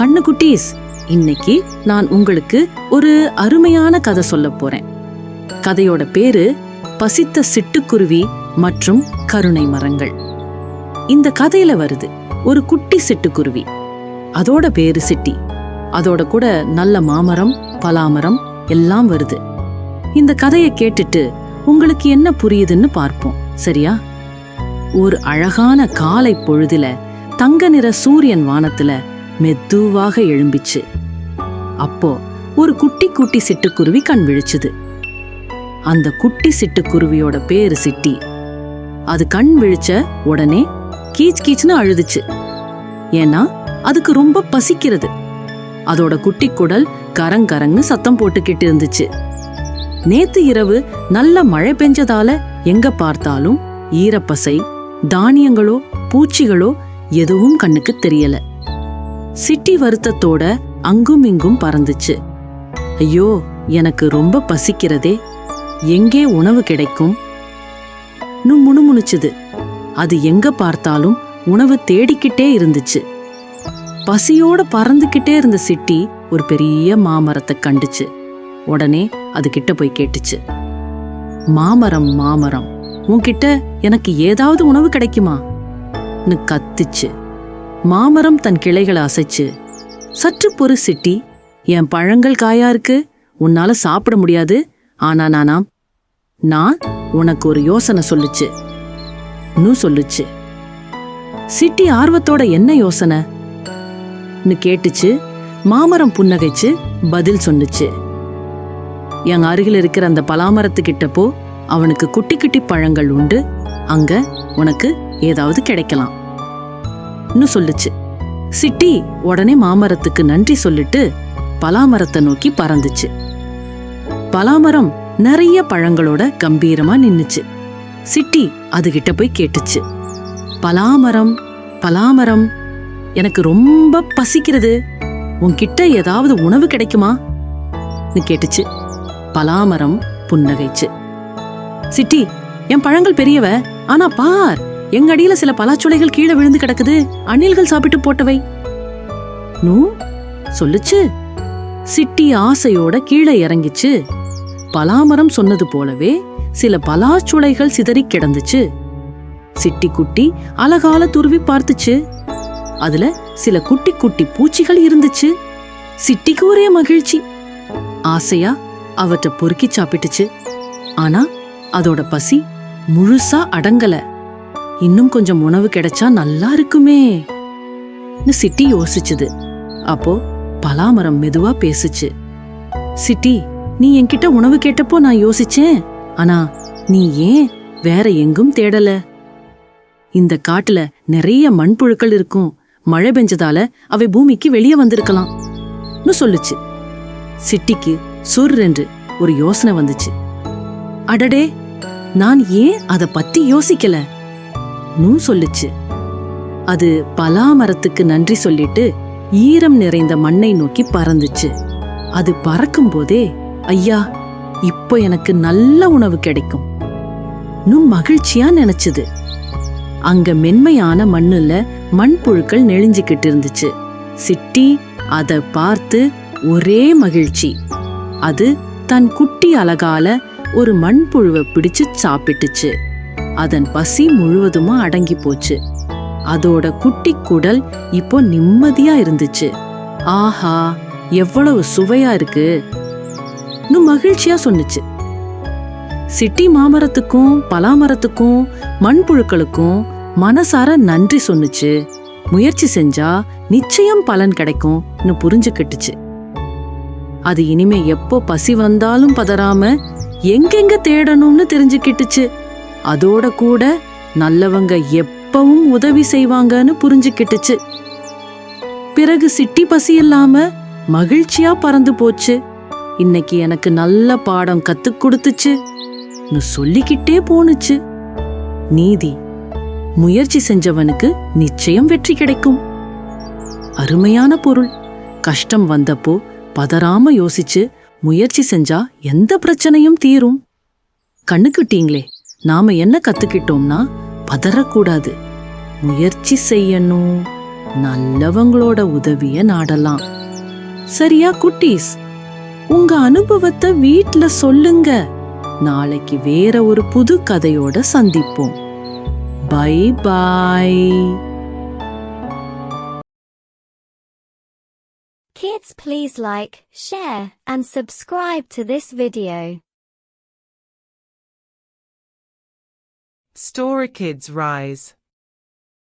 கண்ணுக்குட்டீஸ் இன்னைக்கு நான் உங்களுக்கு ஒரு அருமையான கதை சொல்ல போறேன். கதையோட பேரு பசித்த சிட்டுக்குருவி மற்றும் கருணை மரங்கள். இந்த கதையில வருது ஒரு குட்டி சிட்டுக்குருவி. அதோட பேரு சிட்டி. அதோட கூட நல்ல மாமரம் பலாமரம் எல்லாம் வருது. இந்த கதையை கேட்டுட்டு உங்களுக்கு என்ன புரியுதுன்னு பார்ப்போம். சரியா? ஒரு அழகான காலை பொழுதுல தங்க நிற சூரியன் வானத்துல மெதுவாக எழும்பிச்சு. அப்போ ஒரு குட்டி குட்டி சிட்டுக்குருவி கண் விழிச்சுது. அந்த குட்டி சிட்டுக்குருவியோட பேரு சிட்டி. அது கண் விழிச்ச உடனே கீச் கீச்னு அழுதுச்சு. ஏன்னா அதுக்கு ரொம்ப பசிக்கிறது. அதோட குட்டி குடல் கரங்கரங்கு சத்தம் போட்டுக்கிட்டு இருந்துச்சு. நேத்து இரவு நல்ல மழை பெஞ்சதால எங்க பார்த்தாலும் ஈரப்பசை தானியங்களோ பூச்சிகளோ எதுவும் கண்ணுக்கு தெரியல. சிட்டி வருத்தத்தோட அங்கும் இங்கும் பறந்துச்சு. ஐயோ எனக்கு ரொம்ப பசிக்கிறதே. எங்கே உணவு கிடைக்கும்? நு முணுமுணுச்சுது. அது எங்க பார்த்தாலும் உணவு தேடிக்கிட்டே இருந்துச்சு. பசியோட பறந்துகிட்டே இருந்த சிட்டி ஒரு பெரிய மாமரத்தை கண்டுச்சு. உடனே அது கிட்ட போய் கேட்டுச்சு. மாமரம் மாமரம் உன்கிட்ட எனக்கு ஏதாவது உணவு கிடைக்குமா? கத்துச்சு. மாமரம் தன் கிளைகளை அசைச்சு சற்று பொறு சிட்டி என் பழங்கள் காயா இருக்கு உன்னால சாப்பிட முடியாது ஆனா நானாம் நான் உனக்கு ஒரு யோசனை சொல்லுச்சு. நு சொல்லுச்சு. சிட்டி ஆர்வத்தோட என்ன யோசனை? கேட்டுச்சு மாமரம் புன்னகைச்சு பதில் சொன்னுச்சு என் அருகில் இருக்கிற அந்த பலாமரத்துக்கிட்ட போ அவனுக்கு குட்டி குட்டி பழங்கள் உண்டு அங்க உனக்கு ஏதாவது கிடைக்கலாம். ன்னு சொல்லுச்சு. சிட்டி உடனே மாமரத்துக்கு நன்றி சொல்லிட்டு பலாமரத்தை நோக்கி பறந்துச்சு. பலாமரம் நிறைய பழங்களோட கம்பீரமா நின்னுச்சு. சிட்டி அதுகிட்ட போய் கேட்டுச்சு. பலாமரம் பலாமரம் எனக்கு ரொம்ப பசிக்கிறது. உன்கிட்ட ஏதாவது உணவு கிடைக்குமா? கேட்டுச்சு. பலாமரம் புன்னகைச்சு. சிட்டி என் பழங்கள் பெரியவ ஆனா பார் எங்க அடியில சில பலாச்சுளைகள் கீழே விழுந்து கிடக்குது. அணில்கள் சாப்பிட்டு போட்டவை. நூ சொல்லுச்சு. சிட்டி ஆசையோட கீழே இறங்கிச்சு. பலாமரம் சொன்னது போலவே சில பலாச்சுளைகள் சிதறி கிடந்துச்சு. சிட்டி குட்டி அழகால துருவி பார்த்துச்சு. அதுல சில குட்டி குட்டி பூச்சிகள் இருந்துச்சு. சிட்டிக்கு ஒரே மகிழ்ச்சி. ஆசையா அவற்றை பொறுக்கி சாப்பிட்டுச்சு. ஆனா அதோட பசி முழுசா அடங்கல. இன்னும் கொஞ்சம் உணவு கிடைச்சா நல்லா இருக்குமே. சிட்டி யோசிச்சுது. அப்போ பலாமரம் மெதுவா பேசுச்சு. சிட்டி நீ என்கிட்ட உணவு கேட்டப்போ நான் யோசிச்சேன். ஆனா நீ ஏன் வேற எங்கும் தேடல? இந்த காட்டுல நிறைய மண்புழுக்கள் இருக்கும். மழை பெஞ்சதால அவை பூமிக்கு வெளியே வந்திருக்கலாம். சொல்லுச்சு. சிட்டிக்கு சுர் என்று ஒரு யோசனை வந்துச்சு. அடடே நான் ஏன் அதை பத்தி யோசிக்கல? நூ சொல்லுச்சு. அது பலா மரத்துக்கு நன்றி சொல்லிட்டு ஈரம் நிறைந்த மண்ணை நோக்கி பறந்துச்சு. அது பறக்கும் போதே ஐயா இப்போ எனக்கு நல்ல உணவு கிடைக்கும். நு மகிழ்ச்சியா நினைச்சது. அங்க மென்மையான மண்ணுல மண்புழுக்கள் நெளிஞ்சுக்கிட்டு இருந்துச்சு. சிட்டி அதை பார்த்து ஒரே மகிழ்ச்சி. அது தன் குட்டி அழகால ஒரு மண்புழுவை பிடிச்சு சாப்பிட்டுச்சு. அதன் பசி முழுவதுமா அடங்கி போச்சு. அதோட குட்டி குடல் இப்போ நிம்மதியா இருந்துச்சு. ஆஹா எவ்வளவு சுவையா இருக்கு. மகிழ்ச்சியா சொன்னுச்சு. சிட்டி மாமரத்துக்கும் பலாமரத்துக்கும் மண்புழுக்களுக்கும் மனசார நன்றி சொன்னுச்சு. முயற்சி செஞ்சா நிச்சயம் பலன் கிடைக்கும்னு புரிஞ்சுக்கிட்டுச்சு. அது இனிமே எப்போ பசி வந்தாலும் பதறாம எங்கெங்க தேடணும்னு தெரிஞ்சுக்கிட்டுச்சு. அதோட கூட நல்லவங்க எப்பவும் உதவி செய்வாங்கன்னு புரிஞ்சுக்கிட்டுச்சு. பிறகு சிட்டி பசி இல்லாம மகிழ்ச்சியா பறந்து போச்சு. இன்னைக்கு எனக்கு நல்ல பாடம் கத்து கொடுத்துச்சுன்னு சொல்லிக்கிட்டே போனுச்சு நீதி முயற்சி செஞ்சவனுக்கு நிச்சயம் வெற்றி கிடைக்கும். அருமையான பொருள். கஷ்டம் வந்தப்போ பதறாம யோசிச்சு முயற்சி செஞ்சா எந்த பிரச்சனையும் தீரும். கண்ணுக்கிட்டீங்களே நாம என்ன கத்துக்கிட்டோம்னா பதறக்கூடாது. முயற்சி செய்யணும். நல்லவங்களோட உதவிய நாடலாம். சரியா குட்டீஸ்? உங்க அனுபவத்தை வீட்ல சொல்லுங்க. நாளைக்கு வேற ஒரு புது கதையோட சந்திப்போம். Bye bye. Kids please like, share and subscribe to this video. Story Kids Rise